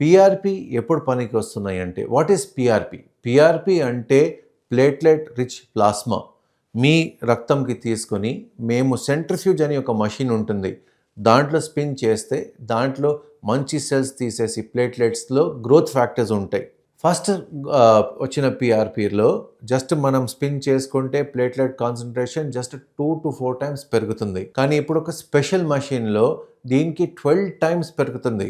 PRP ఎప్పుడు పనికి వస్తున్నాయి అంటే వాట్ ఈస్ పిఆర్పి పిఆర్పి అంటే ప్లేట్లెట్ రిచ్ ప్లాస్మా మీ రక్తంకి తీసుకొని మేము సెంట్రిఫ్యూజ్ అని ఒక మషిన్ ఉంటుంది. దాంట్లో స్పిన్ చేస్తే దాంట్లో మంచి సెల్స్ తీసేసి ప్లేట్లెట్స్లో గ్రోత్ ఫ్యాక్టర్స్ ఉంటాయి. ఫస్ట్ వచ్చిన పిఆర్పిలో జస్ట్ మనం స్పిన్ చేసుకుంటే platelet concentration just two to four times పెరుగుతుంది. కానీ ఇప్పుడు ఒక స్పెషల్ మషిన్లో దీనికి ట్వెల్వ్ టైమ్స్ పెరుగుతుంది.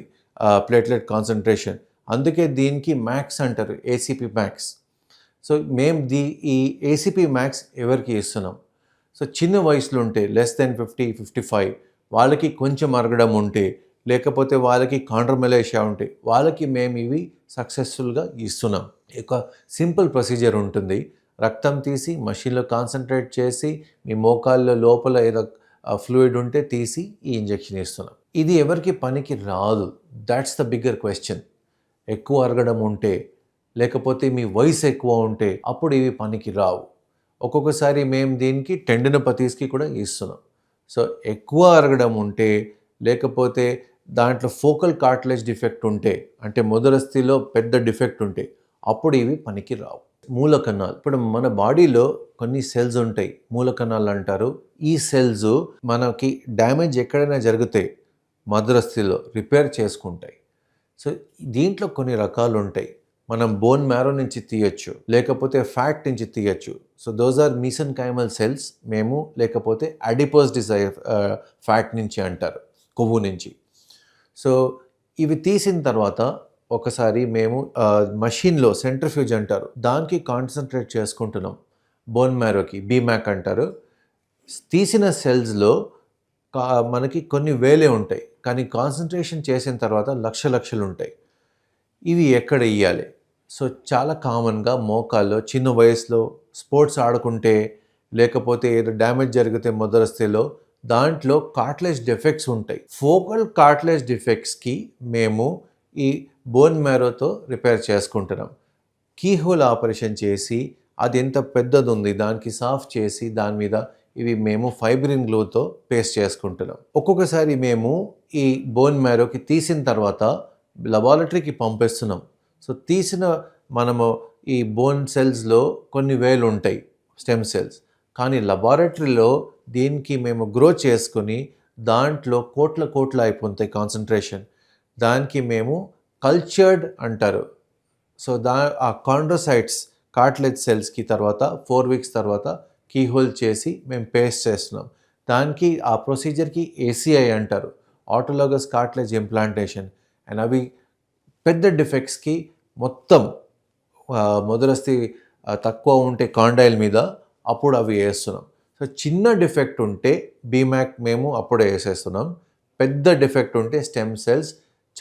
ప్లేట్లెట్ కాన్సన్ట్రేషన్ అందుకే దీనికి మ్యాక్స్ అంటారు ఏసీపీ మ్యాక్స్ సో మేము దీ ఈ ఏసీపీ మ్యాక్స్ ఎవరికి ఇస్తున్నాం? సో చిన్న వయసులో ఉంటే less than fifty fifty five వాళ్ళకి కొంచెం అరగడం ఉంటే లేకపోతే వాళ్ళకి కాండ్రమలేషియా ఉంటే వాళ్ళకి మేము ఇవి సక్సెస్ఫుల్గా ఇస్తున్నాం. ఒక సింపుల్ ప్రొసీజర్ ఉంటుంది. రక్తం తీసి మషిన్లో కాన్సన్ట్రేట్ చేసి మీ మోకాళ్ళ లోపల ఏదో ఫ్లూయిడ్ ఉంటే తీసి ఈ ఇంజెక్షన్ ఇస్తున్నాం ఇది ఎవరికి పనికి రాదు. దాట్స్ ద బిగ్గర్ క్వశ్చన్ ఎక్కువ అరగడం ఉంటే లేకపోతే మీ వయసు ఎక్కువ ఉంటే అప్పుడు ఇవి పనికి రావు. ఒక్కొక్కసారి మేము దీనికి టెండనపతీస్కి కూడా ఇస్తున్నాం. సో ఎక్కువ అరగడం ఉంటే లేకపోతే దాంట్లో ఫోకల్ కార్టిలేజ్ డిఫెక్ట్ ఉంటే అంటే మొదలస్థిలో పెద్ద డిఫెక్ట్ ఉంటే అప్పుడు ఇవి పనికి రావు. మూల కణాలు ఇప్పుడు మన బాడీలో కొన్ని సెల్స్ ఉంటాయి. మూల కణాలు అంటారు. ఈ సెల్స్ మనకి డ్యామేజ్ ఎక్కడైనా జరిగితే మధురస్థిలో రిపేర్ చేసుకుంటాయి. సో దీంట్లో కొన్ని రకాలు ఉంటాయి. మనం బోన్ మ్యారో నుంచి తీయచ్చు లేకపోతే ఫ్యాట్ నుంచి తీయచ్చు. So those are mesenchymal cells మేము లేకపోతే అడిపోస్ డిజైర్ ఫ్యాట్ నుంచి అంటారు. కొవ్వు నుంచి. సో ఇవి తీసిన తర్వాత ఒకసారి మేము మషిన్లో సెంట్రిఫ్యూజ్ అంటారు. దానికి కాన్సన్ట్రేట్ చేసుకుంటున్నాం. బోన్ మ్యారోకి బీమ్యాక్ అంటారు. తీసిన సెల్స్లో కా- మనకి కొన్ని వేలే ఉంటాయి. కానీ కాన్సన్ట్రేషన్ చేసిన తర్వాత లక్ష లక్షలు ఉంటాయి. ఇవి ఎక్కడ ఇవ్వాలి సో చాలా కామన్గా మోకాల్లో చిన్న వయసులో స్పోర్ట్స్ ఆడుకుంటే లేకపోతే ఏదో డ్యామేజ్ జరిగితే మొదలస్తేలో దాంట్లో కార్ట్లెస్ డిఫెక్ట్స్ ఉంటాయి. ఫోకల్ కార్ట్లెస్ డిఫెక్ట్స్కి మేము ఈ బోన్ మ్యారోతో రిపేర్ చేసుకుంటున్నాం. కీహోల్ ఆపరేషన్ చేసి అది ఎంత పెద్దది ఉంది దానికి సాఫ్ చేసి దాని మీద ఇవి మేము ఫైబ్రిన్ గ్లూతో పేస్ట్ చేసుకుంటున్నాం. ఒక్కొక్కసారి మేము ఈ బోన్ మ్యారోకి తీసిన తర్వాత లబారటరీకి పంపిస్తున్నాం. సో తీసిన మనము ఈ బోన్ సెల్స్లో కొన్ని వేలు ఉంటాయి స్టెమ్ సెల్స్. కానీ లబారటరీలో దీనికి మేము గ్రో చేసుకుని దాంట్లో కోట్ల కోట్ల అయిపోతాయి కాన్సన్ట్రేషన్ దానికి మేము కల్చర్డ్ అంటారు. సో దా ఆ కాండ్రోసైట్స్ కార్ట్లెజ్ సెల్స్కి తర్వాత ఫోర్ వీక్స్ తర్వాత కీహోల్ చేసి మేము పేస్ట్ చేస్తున్నాం. దానికి ఆ ప్రొసీజర్కి ఏసీఐ అంటారు. Autologous cartilage implantation. అండ్ అవి పెద్ద డిఫెక్ట్స్కి మొత్తం ఆ, మొదలస్తి తక్కువ ఉంటే కాండైల్ మీద అప్పుడు అవి వేస్తున్నాం. సో చిన్న డిఫెక్ట్ ఉంటే బీమ్యాక్ మేము అప్పుడే వేసేస్తున్నాం. పెద్ద డిఫెక్ట్ ఉంటే స్టెమ్ సెల్స్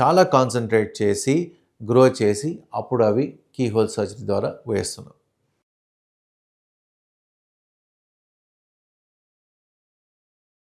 చాలా కాన్సన్ట్రేట్ చేసి గ్రో చేసి అప్పుడు అవి కీహోల్ సర్జరీ ద్వారా వేస్తున్నాం